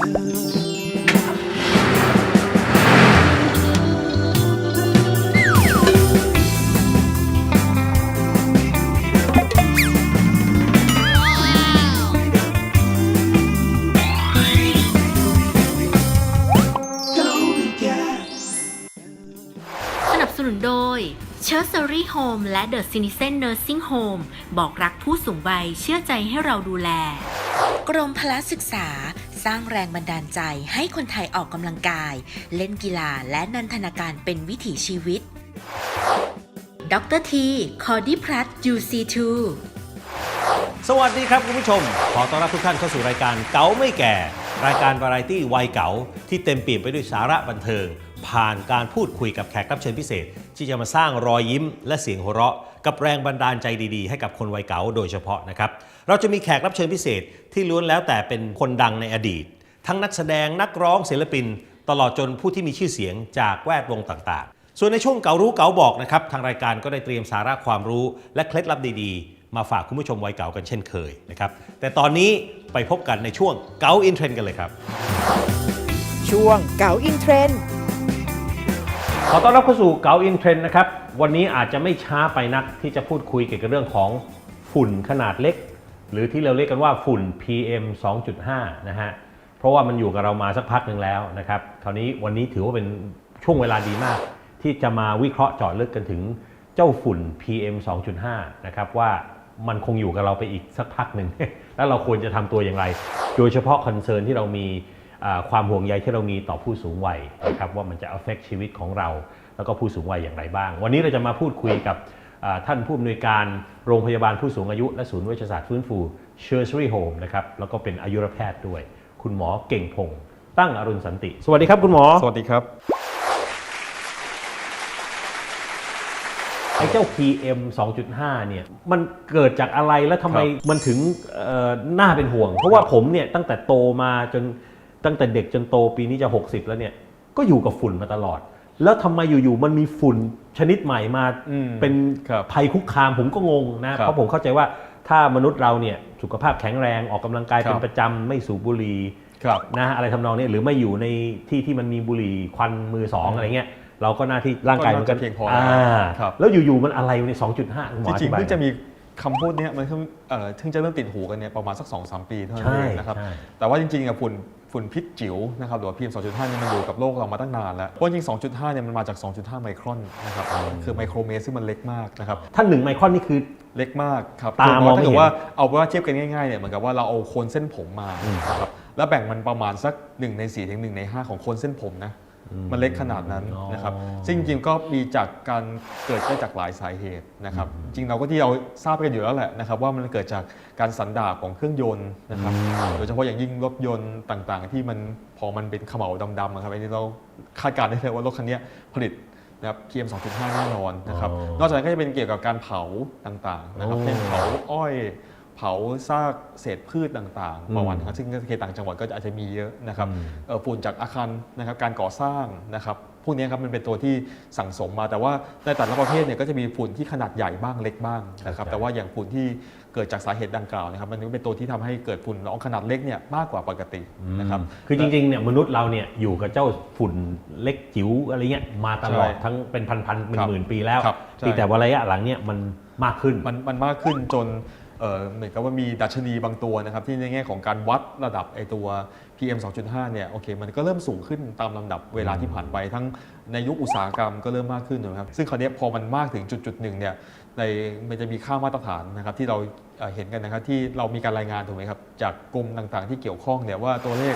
สนับสนุนโดย c h e r s e r y Home และ The Citizen Nursing Home บอกรักผู้สูงวัยเชื่อใจให้เราดูแล กรมพละศึกษา สร้างแรงบันดาลใจให้คนไทยออกกำลังกาย เล่นกีฬาและนันทนาการเป็นวิถีชีวิต ดรที คอดิพลัส UC2 สวัสดีครับคุณผู้ชม ขอต้อนรับทุกท่านเข้าสู่รายการเก๋าไม่แก่ รายการวาไรตี้วัยเก๋าที่เต็มเปี่ยมไปด้วยสาระบันเทิง ผ่านการพูดคุยกับแขกรับเชิญพิเศษ ที่จะมาสร้างรอยยิ้มและเสียงหัวเราะ กับแรงบันดาลใจดีๆ ให้กับคนวัยเก๋าโดยเฉพาะนะครับเราจะมีแขกรับเชิญพิเศษที่ล้วนแล้วแต่เป็นคนดังในอดีต ทั้งนักแสดงนักร้องศิลปิน ตลอดจนผู้ที่มีชื่อเสียงจากแวดวงต่างๆ ส่วนในช่วงเก๋ารู้เก๋าบอกนะครับทางรายการก็ได้เตรียมสาระความรู้ และเคล็ดลับดีๆ มาฝากคุณผู้ชมวัยเก๋ากันเช่นเคยนะครับแต่ตอนนี้ไปพบกันในช่วงเก๋าอินเทรนกันเลยครับ ช่วงเก๋าอินเทรนด์ ขอต้อนรับเข้าสู่เก๋าอินเทรนด์นะครับ วันนี้อาจจะไม่ช้าไปนักที่จะพูดคุยเกี่ยวกับเรื่องของฝุ่นขนาดเล็ก หรือที่เราเรียกกันว่าฝุ่น PM 2.5 นะฮะ เพราะว่ามันอยู่กับเรามาสักพักหนึ่งแล้วนะครับ คราวนี้วันนี้ถือว่าเป็นช่วงเวลาดีมาก ที่จะมาวิเคราะห์เจาะลึกกันถึงเจ้าฝุ่น PM 2.5 นะครับว่ามันคงอยู่กับเราไปอีกสักพักหนึ่ง แล้วเราควรจะทำตัวอย่างไร โดยเฉพาะคอนเซิร์นที่เรามี ความห่วงใยที่เรามีต่อผู้สูงวัยนะครับว่ามันจะ affect ชีวิตของเรา แล้วก็ผู้สูงวัยอย่างไรบ้าง วันนี้เราจะมาพูดคุยกับอ่าท่านผู้อำนวยการโรงพยาบาลผู้สูงอายุ และศูนย์เวชศาสตร์ฟื้นฟูเชอร์ช r รีโฮมนะครับแล้วก็เป็นอายุรแพทย์ด้วย คุณหมอเก่งพงศ์ตั้งอรุณสันติ สวัสดีครับคุณหมอ สวัสดีครับไอ้เจ้า PM 2.5 เนี่ยมันเกิดจากอะไรแล้วทำไมครับมันถึงเอ่อน่าเป็นห่วง เพราะว่าผมเนี่ยตั้งแต่โตมาจน ตั้งแต่เด็กจนโตปีนี้จะ 60 แล้วเนี่ยก็อยู่กับฝุ่นมาตลอด แล้วทำไมอยู่ๆมันมีฝุ่นชนิดใหม่มาอืมเป็นครับภัยคุกคามผมก็งงนะ ครับเพราะผมเข้าใจว่าถ้ามนุษย์เราเนี่ยสุขภาพแข็งแรงออกกำลังกายครับเป็นประจำไม่สูบบุหรี่ ครับนะอะไรทำนองนี้หรือไม่อยู่ในที่ที่มันมีบุหรี่ควันมือสองอะไรเงี้ยเราก็หน้าที่ร่างกายมันก็ก็น่าจะเพียงพอแล้วอ่าครับ แล้วอยู่ๆมันอะไรใน 2.5คุณหมจออริธิงๆบายเพิ่งจะมี คำพูดเนี้ยมันเพิ่งเอ่อเพิ่งจะเริ่มติดหูกันเนี่ยประมาณสัก2อสปีเท่านั้นใช่เองนะครับ ใช่ แต่ว่าจริงๆอะฝุ่นฝุ่นพิษจิ๋วนะครับหรือว่า PM 2.5เนี่ยมันอยู่กับโลกเรามาตั้งนานแล้วเพราะจริงๆ2.5เนี่ยมันมาจาก 2.5 ไมครอนนะครับคือไมโครเมตรซึ่งมันเล็กมากนะครับท่านหนึ่งไมครอนนี่คือ เล็กมากครับตามองไม่ถ้าเกิเห็นดว่าเอาไปว่าเทียบกันง่ายๆเนี่ยเหมือนกับว่าเราเอาโคนเส้นผมมานะครับแล้วแบ่งมันประมาณสัก1ใน4ถึง1ใน 5 ของโคนเส้นผมนะ มันเล็กขนาดนั้นนะครับอ๋อซึ่งจริงๆก็มีจากการเกิดได้จากหลายสาเหตุนะครับ จริงเราก็ที่เราทราบกันอยู่แล้วแหละนะครับ ว่ามันเกิดจากการสันดาปของเครื่องยนต์นะครับ โดยเฉพาะอย่างยิ่งรถยนต์ต่างๆ ที่มันพอมันเป็นเขม่าวดำๆอะครับอันนี้เราคาดการณ์ได้เลยว่ารถคันเนี้ยผลิตนะครับ PM 2.5แน่นอนนะครับอ๋อนอกจากนั้นก็จะเป็นเกี่ยวกับการเผาต่างๆนะครับโอ้เช่นเผาอ้อย เผาซากเศษพืชต่างอืมๆประวันนะครับซึ่งในเขตต่างจังหวัดก็อาจจะมีเยอะนะครับอืมเอ่อฝุ่นจากอาคารนะครับการก่อสร้างนะครับพวกนี้ครับมันเป็นตัวที่สั่งสมมา แต่ว่าในแต่ละประเภทเนี่ยก็จะมีฝุ่นที่ขนาดใหญ่บ้างเล็กบ้างนะครับแต่ว่าอย่างฝุ่นที่เกิดจากสาเหตุดังกล่าวนะครับมันก็เป็นตัวที่ทำให้เกิดฝุ่นละอองขนาดเล็กเนี่ยมากกว่าปกตินะครับคือจริงๆเนี่ยมนุษย์เราเนี่ยอยู่กับเจ้าฝุ่นเล็กจิ๋วอะไรเงี้ยมาตลอดใช่ทั้งเป็นพันๆหครับมื่นๆปีแล้วครับใช่เพียงแต่ว่าระยะหลังเนี่ยมันมากขึ้นมันมันมากขึ้นจน เอ่อเหมือนกับว่ามีดัชนีบางตัวนะครับที่ในแง่ของการวัดระดับไอตัว PM 2.5 เนี่ยโอเคมันก็เริ่มสูงขึ้นตามลำดับเวลาที่ผ่านไปทั้งในยุคอุตสาหกรรมก็เริ่มมากขึ้นนะครับซึ่งคราวเนี้ยพอมันมากถึงจุดจุดๆหนึ่งเนี่ยในมันจะมีค่ามาตรฐานนะครับที่เราเอ่อเห็นกันนะครับที่เรามีการรายงานถูกไหมครับจากกรมต่างๆ ที่เกี่ยวข้องเนี่ยว่าตัวเลข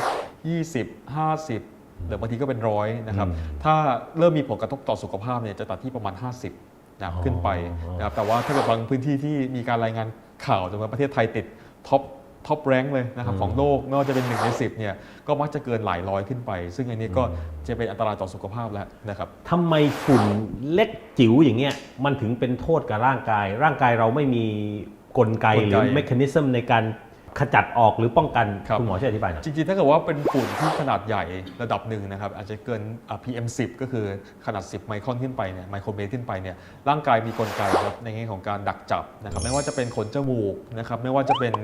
20 50หรือบางทีก็เป็นร้อยนะครับอืมถ้าเริ่มมีผลกระทบต่อสุขภาพเนี่ยจะตัดที่ประมาณ 50 นะครับขึ้นไปอ๋อนะครับแต่ว่าถ้าเกิดบางพื้นที่ที่มีการรายงานข่าวจนว่าประเทศไทยติดท็อปท็อปแรงเลยนะครับของโลกไม่ว่าจะเป็นหนึ่งในสิบเนี่ยก็มักจะเกินหลายร้อยขึ้นไป ซึ่งอันนี้ก็จะเป็นอันตรายต่อสุขภาพแล้วนะครับทำไมฝุ่นเล็กจิ๋วอย่างเงี้ยมันถึงเป็นโทษกับร่างกาย ร่างกายเราไม่มีกลไกกลไกหรือเมคานิซึมในการ ขจัดออกหรือป้องกันครับคุณหมอช่วยอธิบายหน่อย จริงๆ ถ้าเกิดว่าเป็นฝุ่นที่ขนาดใหญ่ระดับหนึ่งนะครับ อาจจะเกินอะ PM 10ก็คือขนาด 10 ไมครอนขึ้นไปเนี่ยไมโครเมตรขึ้นไปเนี่ยร่างกายมีกลไกครับในแง่ของการดักจับนะครับไม่ว่าจะเป็นขนจมูกนะครับไม่ว่าจะเป็น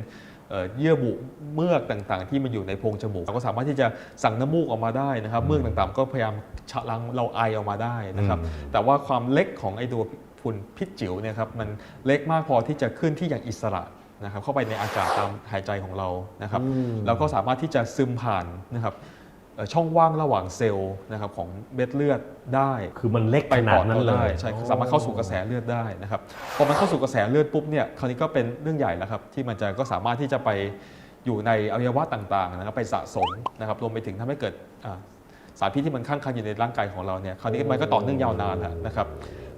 เอ่อเยื่อบุเมือกต่างๆ ที่มันอยู่ในโพรงจมูกเราก็สามารถที่จะสั่งน้ำมูกออกมาได้นะครับเมือกต่างๆ ก็พยายามชะลังเราไอออกมาได้นะครับอืม แต่ว่าความเล็กของไอตัวฝุ่นพิษจิ๋วเนี่ยครับมันเล็กมากพอที่จะเคลื่อนที่อย่างอิสระ นะครับเข้าไปในอากาศตามหายใจของเรานะครับอืมแล้วก็สามารถที่จะซึมผ่านนะครับเอ่อช่องว่างระหว่างเซลล์นะครับของเม็ดเลือดได้ คือมันเล็กไปขนาปดอดนั้นเราเลได้ยใช่สามารถเข้าสู่กระแสเลือดได้นะครับพอมันเข้าสู่กระแสเลือดปุ๊บเนี่ยคราวนี้ก็เป็นเรื่องใหญ่แล้วครับที่มันจะก็สามารถที่จะไปอยู่ในอวัยวะต่างๆนะครับไปสะสมนะครับรวมไปถึงทำให้เกิดอ่าสารพิษที่มันข้างคันอยู่ในร่างกายของเราเนี่ยคราวนี้มันก็ต่อเนื่องยาวนานแล้วนะครับ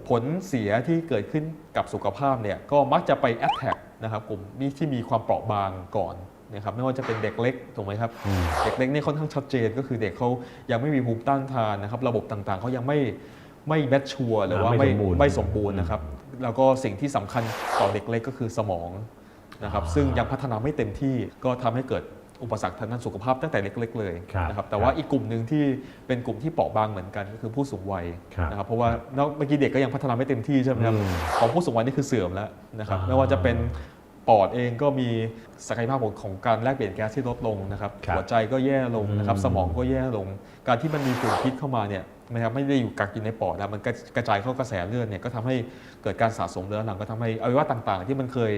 ผลเสียที่เกิดขึ้นกับสุขภาพเนี่ยก็มักจะไปแอ t แทก นะครับกลุ่มนี้ที่มีความเปราะบางก่อนนะครับไม่ว่าจะเป็นเด็กเล็กถูกไหมครับอืมเด็กเล็กนี่ค่อนข้างชัดเจนก็คือเด็กเขายังไม่มีภูมิต้านทานนะครับระบบต่างๆเขายังไม่ไม่แมชชัวร์หรือว่าอ่าไม่สมบูรณ์ไม่สมบูรณ์นะครับแล้วก็สิ่งที่สำคัญต่อเด็กเล็กก็คือสมองนะครับอ่าซึ่งยังพัฒนาไม่เต็มที่ก็ทำให้เกิดอุปสรรคทางด้านสุขภาพตั้งแต่เล็กๆเลยครับนะครับแต่ว่าอีกกลุ่มหนึ่งที่เป็นกลุ่มที่เปราะบางเหมือนกันก็คือผู้สูงวัยครับนะครับเพราะว่านอกเมื่อกี้เด็กก็ยังพัฒนาไม่เต็มที่ใช่ไหมครับอืมของผู้สูงวัยนี่คือเสื่อมแล้วนะครับอ่าไม่ว่าจะเป็น ปอดเองก็มีศักยภาพของของการแลกเปลี่ยนแก๊สที่ลดลงนะครับครับหัวใจก็แย่ลงนะครับอืมสมองก็แย่ลง การที่มันมีฝุ่นพิษเข้ามาเนี่ยนะครับไม่ได้อยู่กักอยู่ในปอดแล้วมันกระกระจายเข้ากระแสเลือดเนี่ยก็ทำให้เกิดการสะสมเรื้อรังก็ทำให้อวัยวะต่างๆ ที่มันเคย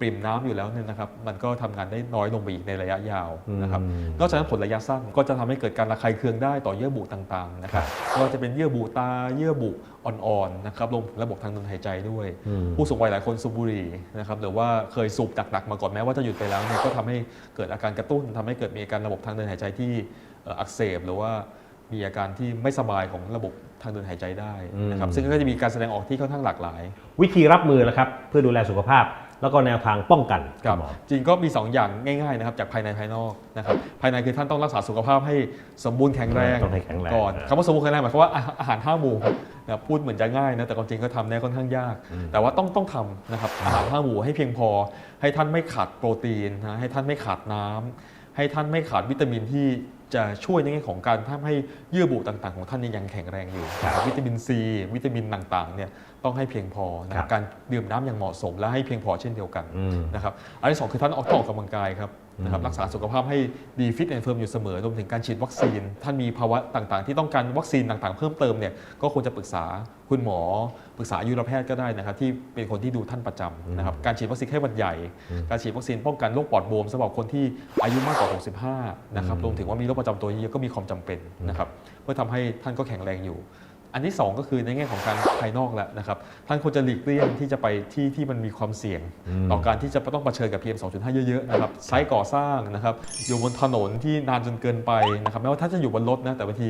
ปริ่มน้ำอยู่แล้วเนี่ยนะครับมันก็ทำงานได้น้อยลงไปอีกในระยะยาวนะครับอืมนอกจากนั้นผลระยะสั้นก็จะทำให้เกิดการระคายเคืองได้ต่อเยื่อบุต่างๆนะครับไม่ว่าจะเป็นเยื่อบุตาเยื่อบุอ่อนๆนะครับรวมถึงระบบทางเดินหายใจด้วยอืมผู้สูงวัยหลายคนสูบบุหรี่นะครับหรือว่าเคยสูบหนักๆมาก่อนแม้ว่าจะหยุดไปแล้วเนี่ยก็ทำให้เกิดอาการกระตุ้นทำให้เกิดมีอาการระบบทางเดินหายใจที่เอ่ออักเสบหรือว่ามีอาการที่ไม่สบายของระบบทางเดินหายใจได้นะครับอืมซึ่งก็จะมีการแสดงออกที่ค่อนข้างหลากหลาย วิธีรับมือนะครับเพื่อดูแลสุขภาพ แล้วก็แนวทางป้องกันครับณหมอ จริงก็มี 2 อย่างง่ายๆนะครับจากภายในภายนอกนะครับภายในคือท่านต้องรักษาสุขภาพให้สมบูรณ์แข็งแรงต้องให้แข็งแรงก่อนอ่าคำว่าสมบูรณ์แข็งแรงหมายความว่าอาอาหารห้าหมู่นะครับพูดเหมือนจะง่ายนะแต่ความจริงก็ทำได้ค่อนข้างยากแต่ว่าต้องต้องทำนะครับอาหารห้าหมู่ให้เพียงพอ ให้ท่านไม่ขาดโปรตีนนะให้ท่านไม่ขาดน้ำให้ท่านไม่ขาดวิตามินที่ จะช่วยในแง่ของการทำให้เยื่อบุต่างๆ ของท่านเนี่ยยังแข็งแรงอยู่นะครับวิตามินซี วิตามินต่างๆเนี่ยต้องให้เพียงพอนะคครัรับบการดื่มน้ำอย่างเหมาะสมและให้เพียงพอเช่นเดียวกันอืมนะครับอันที่สองคือท่านออกต้องออกกำลังกายครับ นะครับอืมรักษาสุขภาพให้ดีฟิตแอนด์เฟิร์มอยู่เสมอรวมถึงการฉีดวัคซีน ท่านมีภาวะต่างๆ ที่ต้องการวัคซีนต่างๆ เพิ่มเติมเนี่ยก็ควรจะปรึกษาคุณหมอ ปรึกษาอายุรแพทย์ก็ได้นะครับที่เป็นคนที่ดูท่านประจำนะครับการฉีดวัคซีนไข้หวัดใหญ่ การฉีดวัคซีนป้องกันโรคปอดบวมสำหรับคนที่อายุมากกว่า 65 นะครับรวมถึงว่ามีโรคประจำตัวเยอะก็มีความจำเป็นนะครับเพื่อทำให้ท่านก็แข็งแรงอยู่ อันที่สองก็คือในแง่ของการภายนอกแล้วนะครับท่านควรจะหลีกเลี่ยงที่จะไปที่ที่มันมีความเสี่ยงอืมต่อการที่จะต้องเผชิญกับ PM 2.5 เยอะๆนะครับไซต์ก่อสร้างนะครับอยู่บนถนนที่นานจนเกินไปนะครับแม้ว่าท่านจะอยู่บนรถนะแต่บางที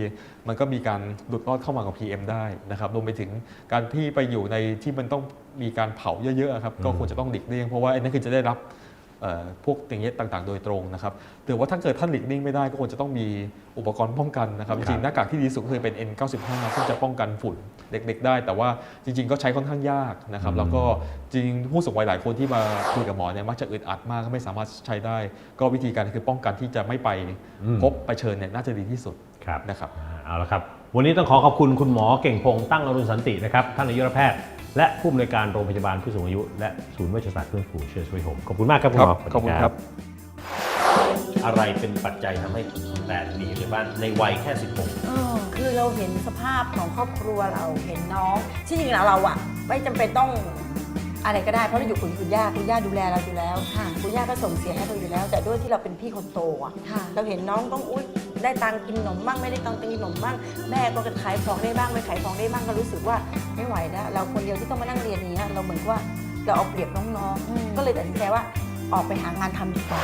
มันก็มีการหลุดรอดเข้ามากับ PM ได้นะครับรวมไปถึงการที่ไปอยู่ในที่มันต้องมีการเผาเยอะๆครับก็ควรจะต้องหลีกเลี่ยงเพราะว่าอันนั้นคือจะได้รับเอ่อ พวกอย่างเงี้ยต่างๆ โดยตรงนะครับแต่ว่าถ้าเกิดท่านหลีกเลี่ยงไม่ได้ก็ควรจะต้องมีอุปกรณ์ป้องกันนะครับคจรับริงๆหน้ากากที่ดีที่สุดก็คือเป็น N95 ซึ่งจะป้องกันฝุ่นเด็ก ๆ ได้ แต่ว่าจริง ๆ ก็ใช้ค่อนข้างยากนะครับแล้วก็จริงผู้สูงวัยหลายคนที่มาคุยกับหมอเนี่ยมักจะอึดอัดมากไม่สามารถใช้ได้ ก็วิธีการคือป้องกันที่จะไม่ไปอืมพบไปเชิญเนี่ยน่าจะดีที่สุดครับนะครับอ่าเอาละครับวันนี้ต้องขอขอบคุณคุณหมอเก่งพงษ์ตั้งอรุณสันตินะครับท่านอายุรแพทย์ และผู้อำนวยการโรงพยาบาลผู้สูงอายุ และศูนย์เวชศาสตร์เพื่อนฝูงเชื้อช่วยโฮมขอบคุณมากครับคุณหมอขอบคุณครับ อะไรเป็นปัจจัยทำให้แตกหนีในบ้านในวัยแค่ 16 เออคือเราเห็นสภาพของครอบครัวเราเห็นน้องที่จริงแล้วเราอะไม่จำเป็นต้อง อะไรก็ได้เพราะเราอยู่กับคุณย่าคุณย่าดูแลเราอยู่แล้วค่ะคุณย่าก็ส่งเสียให้เราอยู่แล้ว แต่ด้วยที่เราเป็นพี่คนโตอะค่ะเราเห็นน้องต้องอุ้ยได้ตังค์กินขนมบ้างไม่ได้ตังค์กินขนมบ้างแม่ก็ขายของได้บ้างไม่ขายของได้บ้างก็รู้สึกว่าไม่ไหวแล้วเราคนเดียวที่ต้องมานั่งเรียนอย่างเนี้ยเราเหมือนว่าเราเอาเปรียบน้องอืมๆก็เลยตัดสินใจว่าออกไปหางานทำดีกว่า